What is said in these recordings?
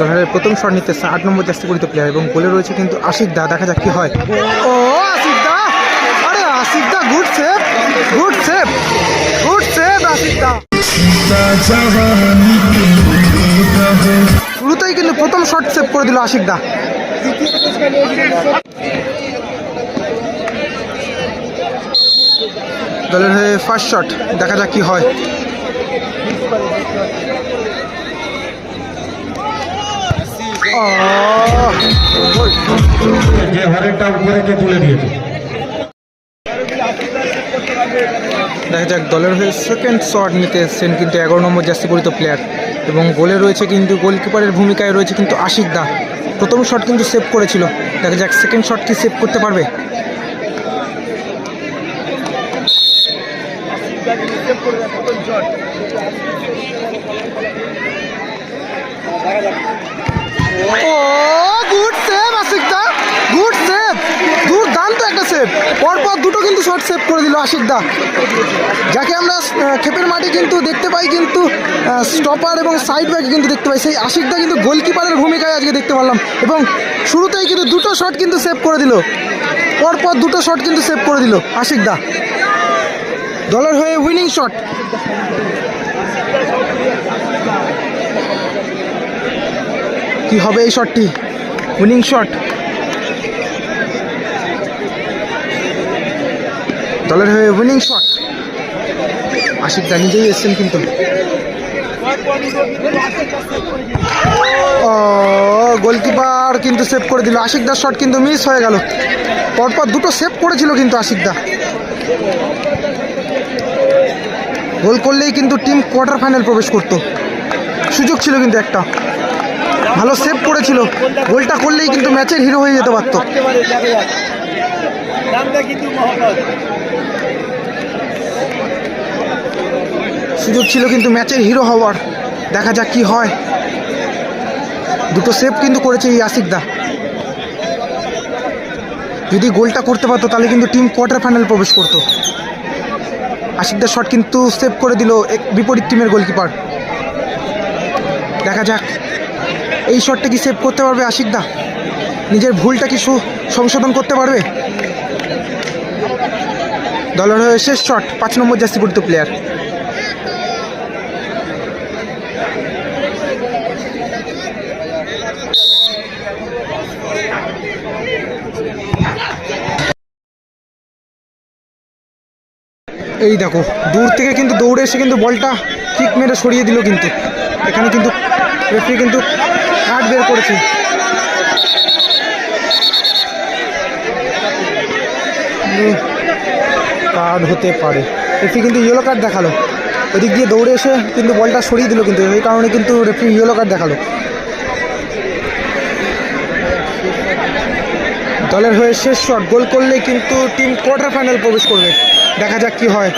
দলের প্রথম শট নিতে আট নম্বর জাস্তি করিত প্লেয়ার এবং গোলে রয়েছে কিন্তু আশিক দা। দেখা যাক কি হয়। ও, আশিক দা! আরে, Ashik da good save good save good save Ashik da. শুরুতেই কিন্তু প্রথম শট সেভ করে দিল আশিক দা। দলের হয়ে ফার্স্ট শট দেখা যাক কি হয়। যে হরেকটা উপরেকে তুলে দিয়েছে দেখা যাক, দলের হয়ে সেকেন্ড শট নিতে এসছেন কিন্তু এগারো নম্বর জার্সি পরিত প্লেয়ার এবং গোলে রয়েছে কিন্তু গোলকিপারের ভূমিকায় রয়েছে কিন্তু আশিক দা। প্রথম শট কিন্তু সেভ করেছিল। দেখা যাক সেকেন্ড শট কি সেভ করতে পারবে? ও good save Ashik da good save দুর্দান্ত একটা সেভ পরপর দুটো কিন্তু শট সেভ করে দিল আশিক দা। যাকে আমরা ক্ষেপের মাঠে কিন্তু দেখতে পাই কিন্তু স্টপার এবং সাইড ব্যাকে কিন্তু দেখতে পাই। সেই আশিক দা কিন্তু গোলকিপারের ভূমিকায় আজকে দেখতে পারলাম। এবং শুরুতেই কিন্তু দুটো শট কিন্তু সেভ করে দিল। পরপর দুটো শট কিন্তু সেভ করে দিল আশিক দা। দলের হয়ে উইনিং শট কি হবে এই শটটি উইনিং শট দলের হয়ে উইনিং শট আশিক দা নিজেই এসছেন কিন্তু। গোলকিপার কিন্তু সেভ করে দিল। আশিক দার শট কিন্তু মিস হয়ে গেল। পরপর দুটো সেভ করেছিল কিন্তু আশিক দা। গোল করলেই কিন্তু টিম কোয়ার্টার ফাইনাল প্রবেশ করত। সুযোগ ছিল কিন্তু একটা। ভালো সেভ করেছিল। গোলটা করলেই কিন্তু ম্যাচের হিরো হয়ে যেতে পারতো। সুযোগ ছিল কিন্তু ম্যাচের হিরো হওয়ার। দেখা যাক কি হয়। দুটো সেভ কিন্তু করেছে এই আশিক দা। যদি গোলটা করতে পারতো, তাহলে কিন্তু টিম কোয়ার্টার ফাইনাল প্রবেশ করতো। আশিকদার শট কিন্তু সেভ করে দিল এক- বিপরীত টিমের গোলকিপার দেখা যাক। এই শটটা কি সেভ করতে পারবে আশিকদা নিজের ভুলটা কি সংশোধন করতে পারবে? দলের হয়ে শেষ শট পাঁচ নম্বর জার্সি পরিত প্লেয়ার এই দেখো, দূর থেকে কিন্তু দৌড়ে এসে কিন্তু বলটা ঠিক মেরে সরিয়ে দিল কিন্তু। এখানে কিন্তু রেফারি কিন্তু কার্ড বের করেছে। কার্ড হতে পারে। রেফ্রি কিন্তু ইয়েলো কার্ড দেখাল। ওদিক দিয়ে দৌড়ে এসে কিন্তু বলটা সরিয়ে দিল কিন্তু, এই কারণে কিন্তু রেফ্রি ইয়েলো কার্ড দেখাল। দলের হয়ে শেষ শট গোল করলে কিন্তু টিম কোয়ার্টার ফাইনাল প্রবেশ করবে। দেখা যাক কি হয়।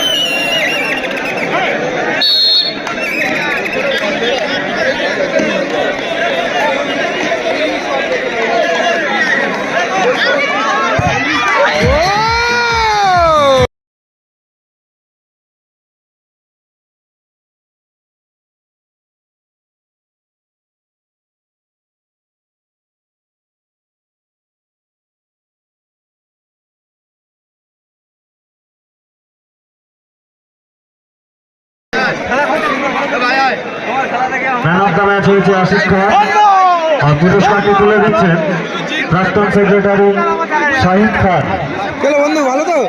ম্যান অফ দ্য ম্যাচ হয়েছে আশিস খান আর পুরস্কারটি তুলে দিচ্ছেন প্রাক্তন সেক্রেটারি শাহিদ খান ভালো তো?